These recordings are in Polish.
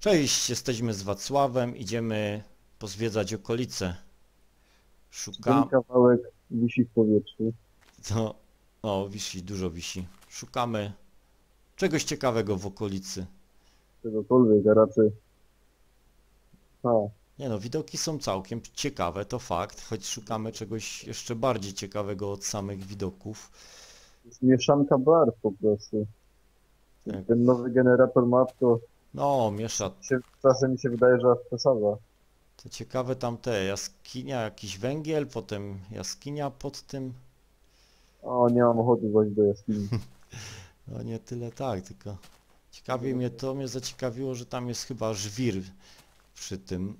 Cześć, jesteśmy z Wacławem, idziemy pozwiedzać okolice. Szukam... Ten kawałek wisi w powietrzu. To... O, wisi, dużo wisi. Szukamy czegoś ciekawego w okolicy. Czegokolwiek, a raczej... A, Nie no, widoki są całkiem ciekawe, to fakt, choć szukamy czegoś jeszcze bardziej ciekawego od samych widoków. jest mieszanka barw po prostu. Tak. Ten nowy generator map to No, miesza. się, czasem mi się wydaje, że przesadza. To ciekawe tam te jaskinia, jakiś węgiel, potem jaskinia pod tym. O, nie mam ochoty właśnie do jaskini. No nie tyle tak, tylko ciekawi mnie to, mnie zaciekawiło, że tam jest chyba żwir przy tym,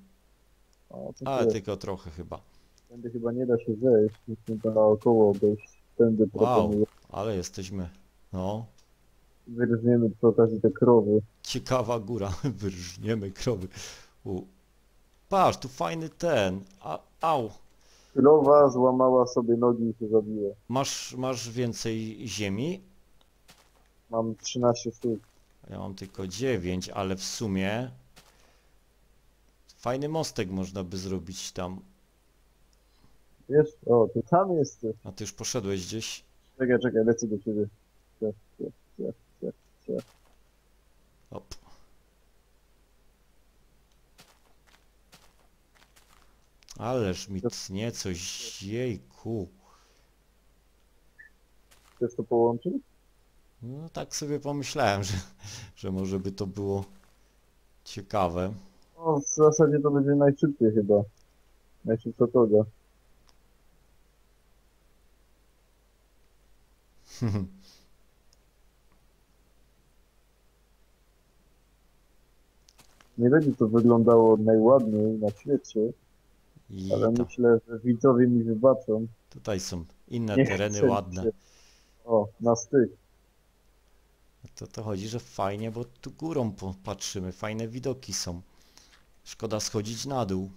O, ale ty, tylko trochę chyba. Tędy chyba nie da się zejść, musimy to naokoło obejść. Tędy Wow. proponuję. Ale jesteśmy, no, Wyrżniemy przy okazji te krowy. Ciekawa góra, wyrżniemy krowy. U. Patrz, tu fajny ten, A, au, Krowa złamała sobie nogi i się zabiła. masz, masz więcej ziemi? Mam 13 sztuk. Ja mam tylko 9, ale w sumie fajny mostek można by zrobić tam. Wiesz? O, ty tam jesteś. A ty już poszedłeś gdzieś? Czekaj, czekaj, lecę do ciebie. Op. Ależ mi tnie coś, jejku. Chcesz to połączyć? No tak sobie pomyślałem, że, że może by to było ciekawe. O, w zasadzie to będzie najszybciej chyba. Najszybsza droga. Nie będzie to wyglądało najładniej na świecie, I ale to, myślę, że widzowie mi wybaczą. tutaj są inne Nie tereny ładne. się- O, na styk. To to chodzi, że fajnie, bo tu górą popatrzymy, fajne widoki są. Szkoda schodzić na dół.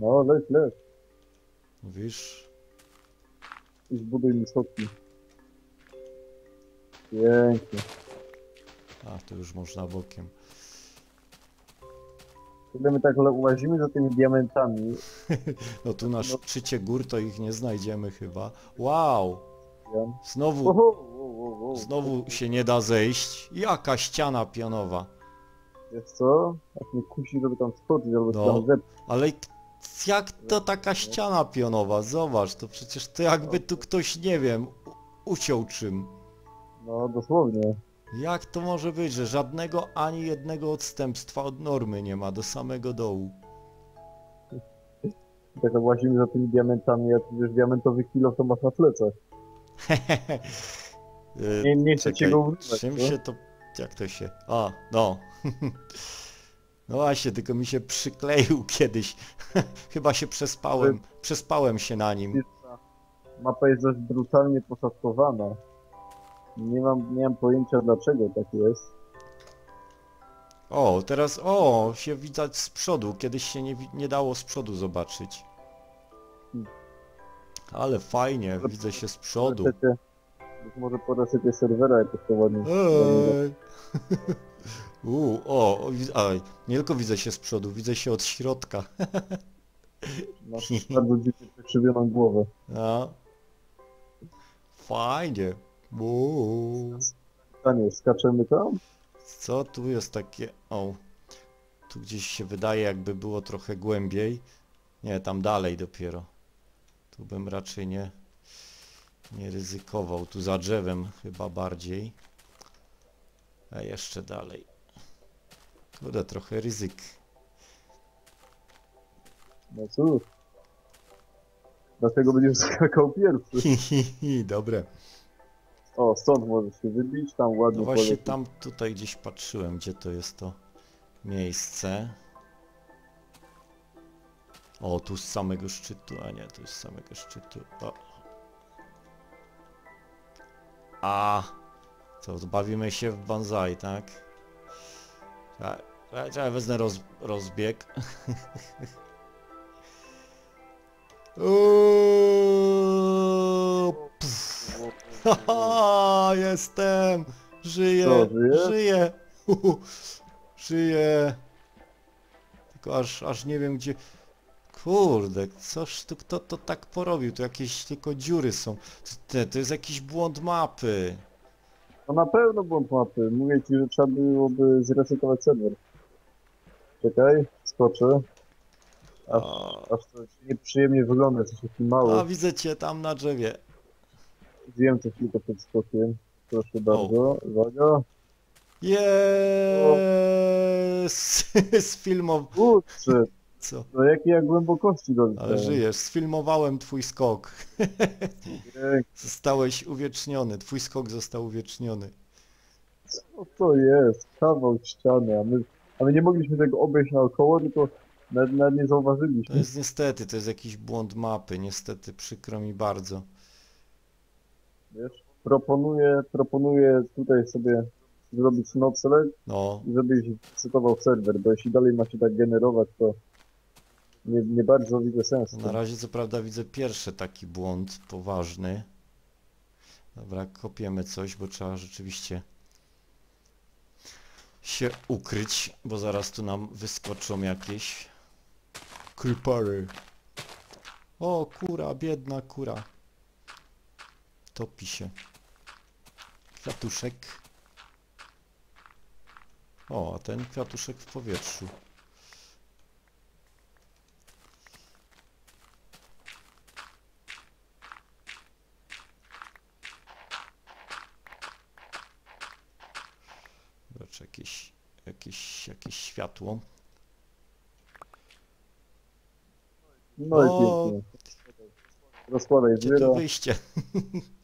No, leć, leć. Wiesz? I zbuduj mi schodki. Pięknie. A, tu już można bokiem. Kiedy my tak łazimy za tymi diamentami, No tu na szczycie gór to ich nie znajdziemy chyba. Wow! Znowu, znowu się nie da zejść. Jaka ściana pionowa. Wiesz co? Jak mnie kusi, żeby tam skoczyć albo No. tam. Ale jak to taka ściana pionowa? Zobacz, to przecież to jakby tu ktoś, nie wiem, uciął czym. No, dosłownie. Jak to może być, że żadnego ani jednego odstępstwa od normy nie ma do samego dołu? Tak łazimy za tymi diamentami, a wiesz, diamentowy kilo to masz na plecach. Nie, nie chcę Czekaj, cię go używać, czym no. się to... Jak to się... A, no. No właśnie, tylko mi się przykleił kiedyś. Chyba się przespałem. Przespałem się na nim. Mapa jest dość brutalnie poszatkowana. Nie mam, nie mam pojęcia dlaczego tak jest. O, teraz... O, się widać z przodu. Kiedyś się nie, wi- nie dało z przodu zobaczyć. Ale fajnie, widzę się z przodu. Resecie, być może po resecie serwera jakoś to ładnie. Ej. U, o, o, wi- aj, nie tylko widzę się z przodu, widzę się od środka. Masz bardzo dziwnie przekrzywioną głowę. No. Fajnie. Uuu. Pytanie, skaczemy tam? Co tu jest takie... O. Tu gdzieś się wydaje jakby było trochę głębiej. Nie, tam dalej dopiero. Tu bym raczej nie... Nie ryzykował. Tu za drzewem chyba bardziej. A jeszcze dalej. Kurde, trochę ryzyk. No cóż. Dlatego będziesz skakał pierwszy. Hi, hi, hi, dobre. O, stąd możesz się wybić, tam ładnie No właśnie tam tutaj gdzieś patrzyłem, gdzie to jest to miejsce. O, tu z samego szczytu, a nie, tu z samego szczytu. O. A, co, to bawimy się w banzai, tak? Czekaj, czekaj, wezmę roz, rozbieg. Uuu, Haha, jestem! Żyję! Co, żyjesz? Żyję! Uhu, Żyję! Tylko aż, aż nie wiem gdzie... Kurde, coż tu kto to tak porobił? Tu jakieś tylko dziury są. To, to jest jakiś błąd mapy. No na pewno błąd mapy. Mówię ci, że trzeba byłoby zresetować serwer. Czekaj, skoczę. Aż, A, aż to nieprzyjemnie wygląda, jesteś taki mały. a widzę cię tam na drzewie. Zjem coś tylko przed skokiem. Proszę bardzo, uwaga. Jest! Sfilmow... Kurczę, Co? no jakie ja głębokości doleciałem. Ale żyjesz, sfilmowałem twój skok. Zostałeś uwieczniony, twój skok został uwieczniony. Co to jest? Kawał ściany, a my, a my nie mogliśmy tego obejść naokoło, tylko nawet, nawet nie To zauważyliśmy. jest niestety, to jest jakiś błąd mapy, niestety przykro mi bardzo. Wiesz? Proponuję, proponuję tutaj sobie zrobić nocleg No, i żebyś zresetował serwer, bo jeśli dalej ma się tak generować, to nie, nie bardzo widzę sensu. na razie co prawda widzę pierwszy taki błąd poważny. Dobra, kopiemy coś, bo trzeba rzeczywiście się ukryć, bo zaraz tu nam wyskoczą jakieś creepery. O, kura, biedna kura. Topi się. Kwiatuszek. O, a ten kwiatuszek w powietrzu. Zobacz, jakieś, jakieś, jakieś światło. No i pięknie. Rozkładaj Gdzie to wyjście?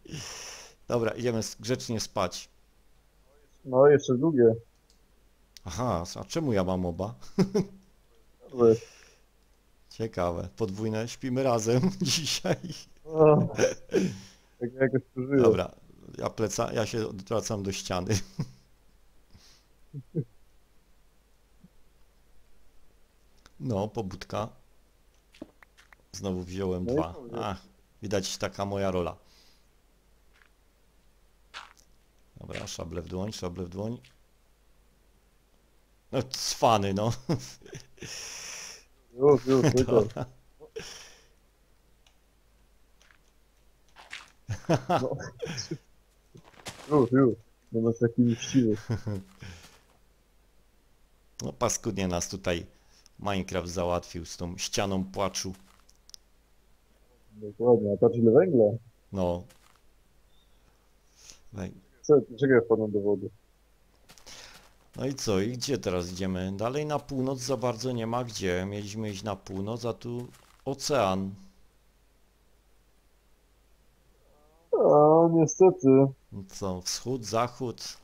Dobra, idziemy grzecznie spać. No jeszcze długie. Aha, a czemu ja mam oba? Ciekawe, podwójne, śpimy razem dzisiaj. O, Tak jakoś przeżyłem. Dobra, ja, pleca, ja się odwracam do ściany. No, pobudka. Znowu wziąłem No dwa. powiedz. A, widać taka moja rola. Dobra, szable w dłoń, szable w dłoń. No, cwany, no. Już, już. Dobra. No. Już, już. Nie masz taki mściwy. No, paskudnie nas tutaj Minecraft załatwił z tą ścianą płaczu. Dokładnie, a patrz ile węgla. No. Wej- Co, czekaj wpadną do wody. No i co? I gdzie teraz idziemy? Dalej na północ za bardzo nie ma gdzie. Mieliśmy iść na północ, a tu ocean. A niestety, No Co? Wschód, zachód?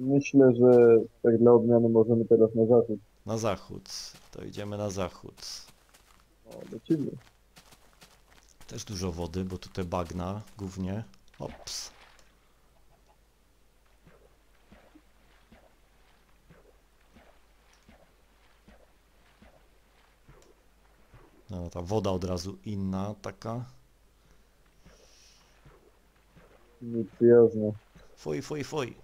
myślę, że tak dla odmiany możemy teraz na zachód. Na zachód. To idziemy na zachód. No, lecimy. Też dużo wody, bo tutaj bagna głównie. Ops. No, ta woda od razu inna taka. Nieprzyjazne. Fuj, fuj, fuj.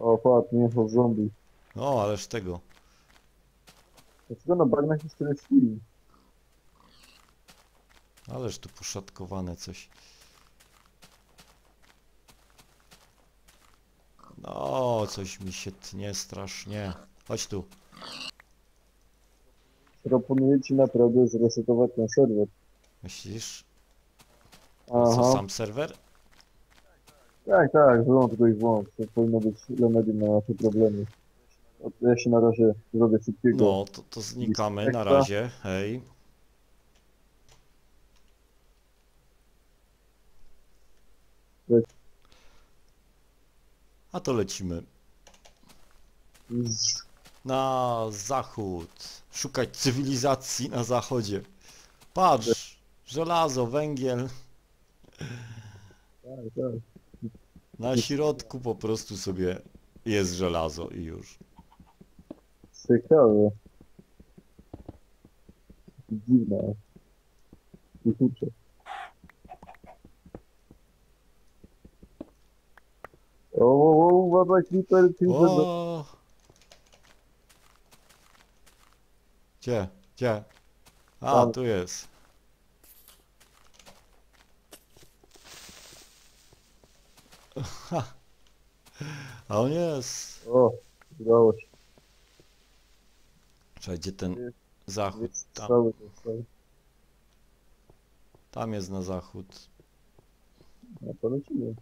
O, patrz, mięso z zombie. O, ależ tego. Dlaczego na bagnach jest tyle świn? Ależ tu poszatkowane coś. No, coś mi się tnie strasznie. Chodź tu. Proponuję ci naprawdę zresetować ten serwer. Myślisz? Co, sam serwer? Tak, tak, wyłącz go i włącz. To powinno być remedium na nasze problemy. Ja się na razie zrobię szybkiego. No, to, to znikamy na razie. Hej. A to lecimy na zachód. Szukać cywilizacji na zachodzie. Patrz, żelazo, węgiel. Tak, tak. Na środku po prostu sobie jest żelazo i już. Ciekawe. Dziwne. Kurczę. O, o, o, Creeper, Creeper. Gdzie? Gdzie? A, Tam. tu jest. A on jest. O, udało się. Czekaj, gdzie ten zachód? Tam, tam jest na zachód. No to lecimy.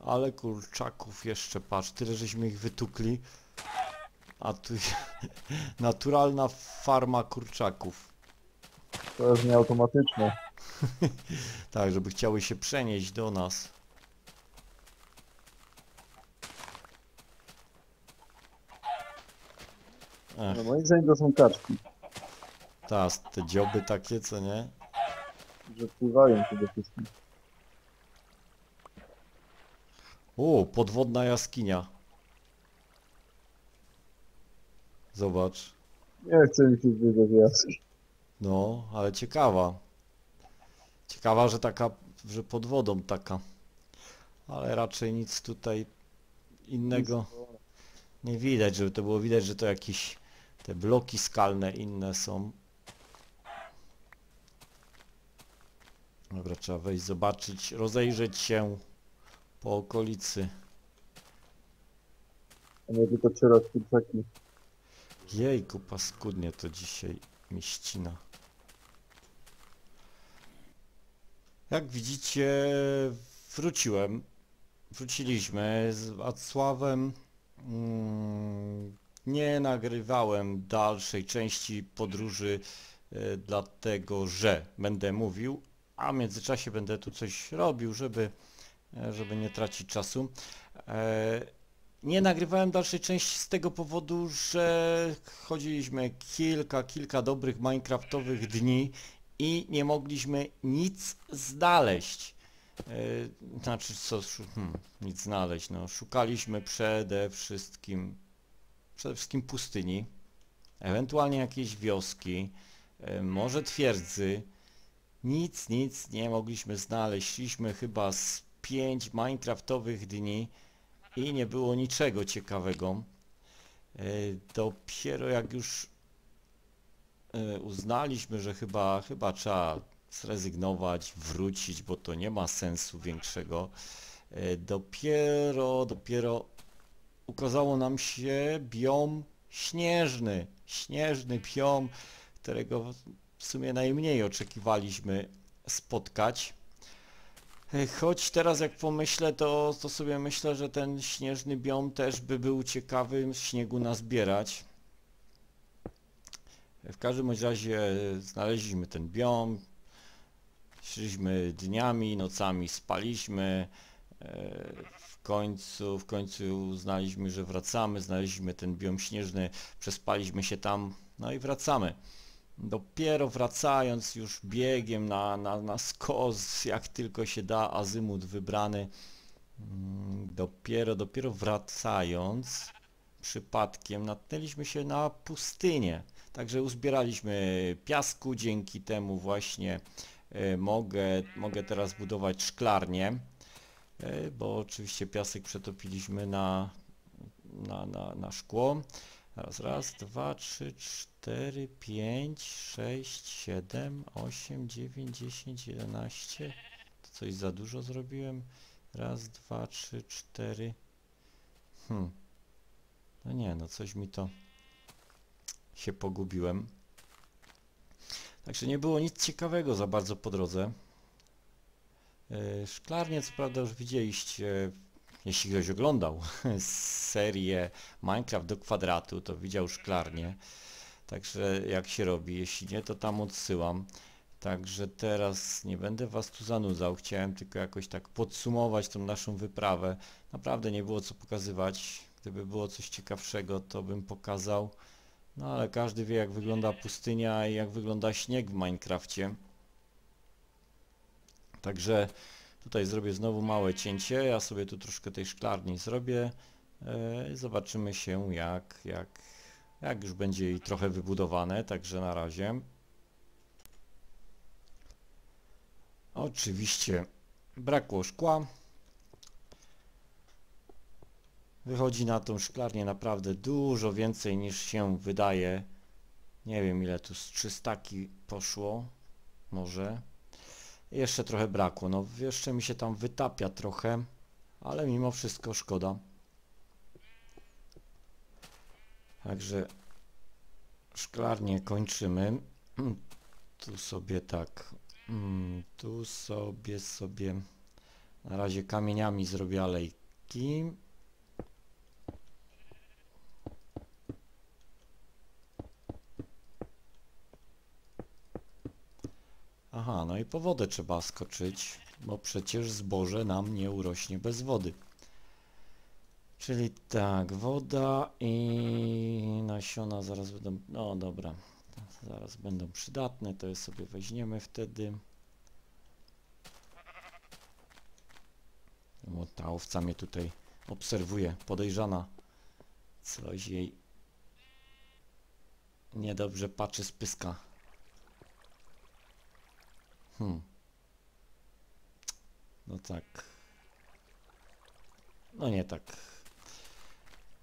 Ale kurczaków jeszcze, patrz, tyle żeśmy ich wytukli. A tu naturalna farma kurczaków. To jest nieautomatyczne. Tak, żeby chciały się przenieść do nas. Ech, No moim zdaniem to są kaczki, teraz te dzioby takie, co nie? że pływają przede wszystkim. O, podwodna jaskinia. Zobacz. Nie chcę mi się zbiegać jaski. No, ale ciekawa. Ciekawa, że taka, że pod wodą taka. Ale raczej nic tutaj innego nie widać, żeby to było widać, że to jakieś te bloki skalne inne są. Dobra, trzeba wejść, zobaczyć, rozejrzeć się po okolicy. A nie tylko kurczaki. Jejku, paskudnie to dzisiaj mi ścina. Jak widzicie, wróciłem. Wróciliśmy z Wacławem. Mm, Nie nagrywałem dalszej części podróży, e, dlatego że będę mówił, a w międzyczasie będę tu coś robił, żeby, e, żeby nie tracić czasu. Nie nagrywałem dalszej części z tego powodu, że chodziliśmy kilka, kilka dobrych minecraftowych dni i nie mogliśmy nic znaleźć. Yy, znaczy co, hmm, nic znaleźć, no szukaliśmy przede wszystkim, przede wszystkim pustyni, ewentualnie jakiejś wioski, yy, może twierdzy. Nic, nic nie mogliśmy znaleźć. Szliśmy chyba z pięć minecraftowych dni i nie było niczego ciekawego. E, Dopiero jak już e, uznaliśmy, że chyba, chyba trzeba zrezygnować, wrócić, bo to nie ma sensu większego, e, dopiero, dopiero ukazało nam się biom śnieżny. Śnieżny biom, którego w sumie najmniej oczekiwaliśmy spotkać. E, Choć teraz jak pomyślę, to, to sobie myślę, że ten śnieżny biom też by był ciekawy śniegu nazbierać. E, W każdym razie znaleźliśmy ten biom, szliśmy dniami, nocami spaliśmy, e, w końcu, w końcu uznaliśmy, że wracamy, znaleźliśmy ten biom śnieżny, przespaliśmy się tam, no i wracamy. Dopiero wracając już biegiem na, na, na skos, jak tylko się da, azymut wybrany, mm, dopiero, dopiero wracając, przypadkiem natknęliśmy się na pustynię. Także uzbieraliśmy piasku, dzięki temu właśnie e, mogę, mogę teraz budować szklarnię, e, bo oczywiście piasek przetopiliśmy na, na, na, na szkło. Raz, raz, dwa, trzy, cztery, pięć, sześć, siedem, osiem, dziewięć, dziesięć, jedenaście. To coś za dużo zrobiłem. Raz, dwa, trzy, cztery. Hmm. No nie, no coś mi to się pogubiłem. Także nie było nic ciekawego za bardzo po drodze. Yy, Szklarnię co prawda już widzieliście, jeśli ktoś oglądał serię Minecraft do kwadratu, to widział szklarnię. Także jak się robi, jeśli nie, to tam odsyłam. Także teraz nie będę was tu zanudzał, chciałem tylko jakoś tak podsumować tą naszą wyprawę. Naprawdę nie było co pokazywać. Gdyby było coś ciekawszego, to bym pokazał. No ale każdy wie jak wygląda pustynia i jak wygląda śnieg w Minecrafcie. Także tutaj zrobię znowu małe cięcie. Ja sobie tu troszkę tej szklarni zrobię. E, Zobaczymy się jak, jak, jak już będzie jej trochę wybudowane, także na razie. Oczywiście brakło szkła. Wychodzi na tą szklarnię naprawdę dużo więcej niż się wydaje. Nie wiem ile tu z 300 poszło. Może. Jeszcze trochę brakło. No jeszcze mi się tam wytapia trochę. Ale mimo wszystko szkoda. Także szklarnię kończymy. Tu sobie tak. mm, Tu sobie sobie na razie kamieniami zrobię alejki. Aha, no i po wodę trzeba skoczyć, bo przecież zboże nam nie urośnie bez wody. Czyli tak, woda i nasiona zaraz będą, no dobra, zaraz będą przydatne, to je sobie weźmiemy wtedy. Bo ta owca mnie tutaj obserwuje, podejrzana. Coś jej niedobrze patrzy z pyska. Hmm. No tak. No nie tak.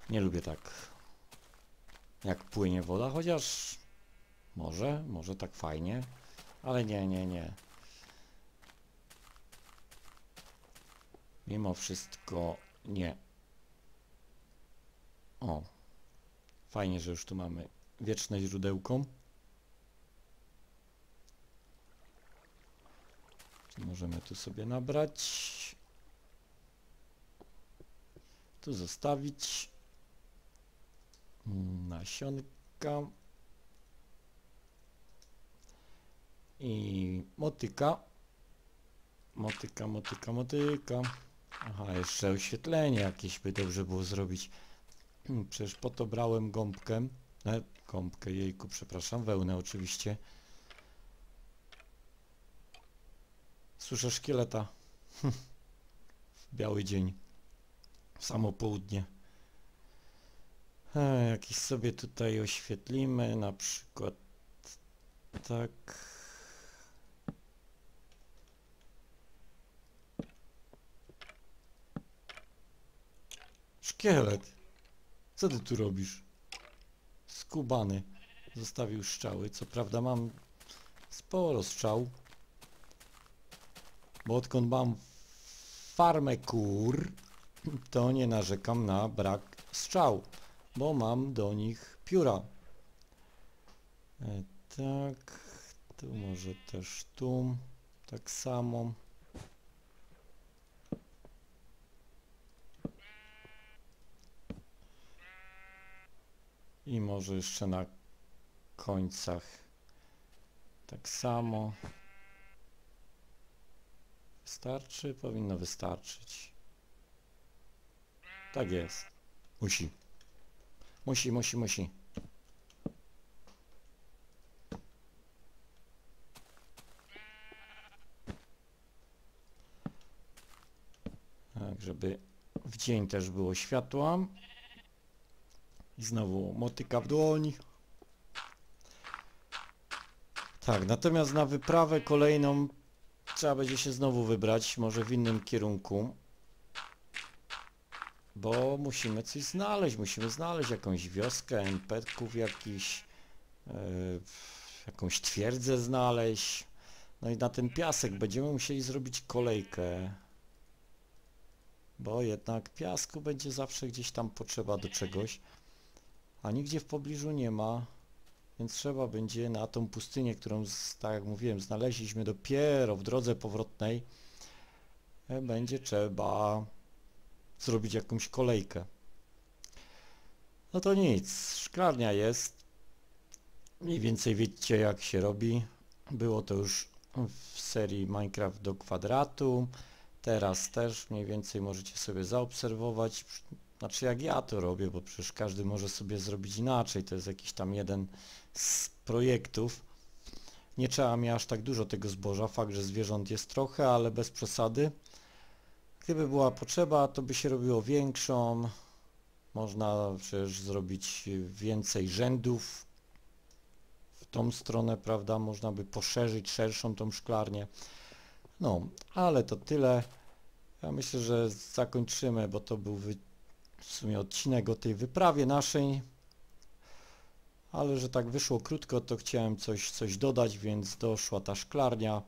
Nie lubię tak. Jak płynie woda, chociaż może, może tak fajnie, ale nie, nie, nie. Mimo wszystko nie. O. Fajnie, że już tu mamy wieczne źródełko. Możemy tu sobie nabrać. Tu zostawić. Nasionka. I motyka. Motyka, motyka, motyka. Aha, jeszcze oświetlenie jakieś by dobrze było zrobić. Przecież po to brałem gąbkę. E, gąbkę, jejku, przepraszam, wełnę oczywiście. Słyszę szkieleta. Biały dzień. W samo południe. E, jakiś sobie tutaj oświetlimy, na przykład tak. Szkielet. Co ty tu robisz? Skubany. Zostawił strzały. Co prawda mam sporo strzał. Bo odkąd mam farmę kur, to nie narzekam na brak strzał, bo mam do nich pióra. E, tak, tu może też tu, tak samo. I może jeszcze na końcach tak samo. Wystarczy? Powinno wystarczyć. Tak jest. Musi. Musi, musi, musi. Tak, żeby w dzień też było światła. I znowu motyka w dłoni. Tak, natomiast na wyprawę kolejną trzeba będzie się znowu wybrać, może w innym kierunku. Bo musimy coś znaleźć, musimy znaleźć jakąś wioskę, NPC-ków jakiś, yy, jakąś twierdzę znaleźć. No i na ten piasek będziemy musieli zrobić kolejkę. Bo jednak piasku będzie zawsze gdzieś tam potrzeba do czegoś. A nigdzie w pobliżu nie ma. Więc trzeba będzie na tą pustynię, którą, tak jak mówiłem, znaleźliśmy dopiero w drodze powrotnej, e, będzie trzeba zrobić jakąś kolejkę. No to nic, szklarnia jest. Mniej więcej wiecie jak się robi. Było to już w serii Minecraft do kwadratu. Teraz też mniej więcej możecie sobie zaobserwować. Znaczy jak ja to robię, bo przecież każdy może sobie zrobić inaczej. To jest jakiś tam jeden z projektów. Nie trzeba mi aż tak dużo tego zboża. Fakt, że zwierząt jest trochę, ale bez przesady. Gdyby była potrzeba, to by się robiło większą. Można przecież zrobić więcej rzędów w tą stronę, prawda? Można by poszerzyć szerszą tą szklarnię. No, ale to tyle. Ja myślę, że zakończymy, bo to był wy... w sumie odcinek o tej wyprawie naszej. Ale że tak wyszło krótko, to chciałem coś, coś dodać, więc doszła ta szklarnia.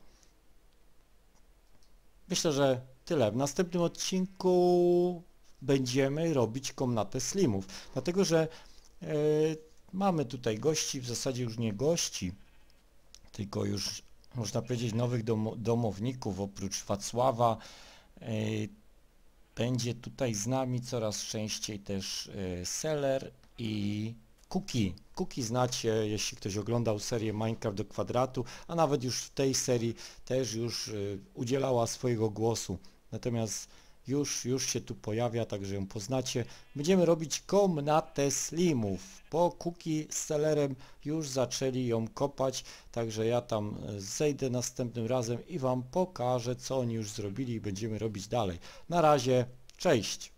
Myślę, że tyle. W następnym odcinku będziemy robić komnatę slimów. Dlatego, że e, mamy tutaj gości, w zasadzie już nie gości, tylko już można powiedzieć nowych domo, domowników oprócz Wacława. E, będzie tutaj z nami coraz częściej też e, Seller i Kuki. Kuki znacie, jeśli ktoś oglądał serię Minecraft do kwadratu, a nawet już w tej serii też już y, udzielała swojego głosu. Natomiast już, już się tu pojawia, także ją poznacie. Będziemy robić komnatę slimów. Po Kuki z Sellerem już zaczęli ją kopać, także ja tam y, zejdę następnym razem i Wam pokażę, co oni już zrobili i będziemy robić dalej. Na razie, cześć!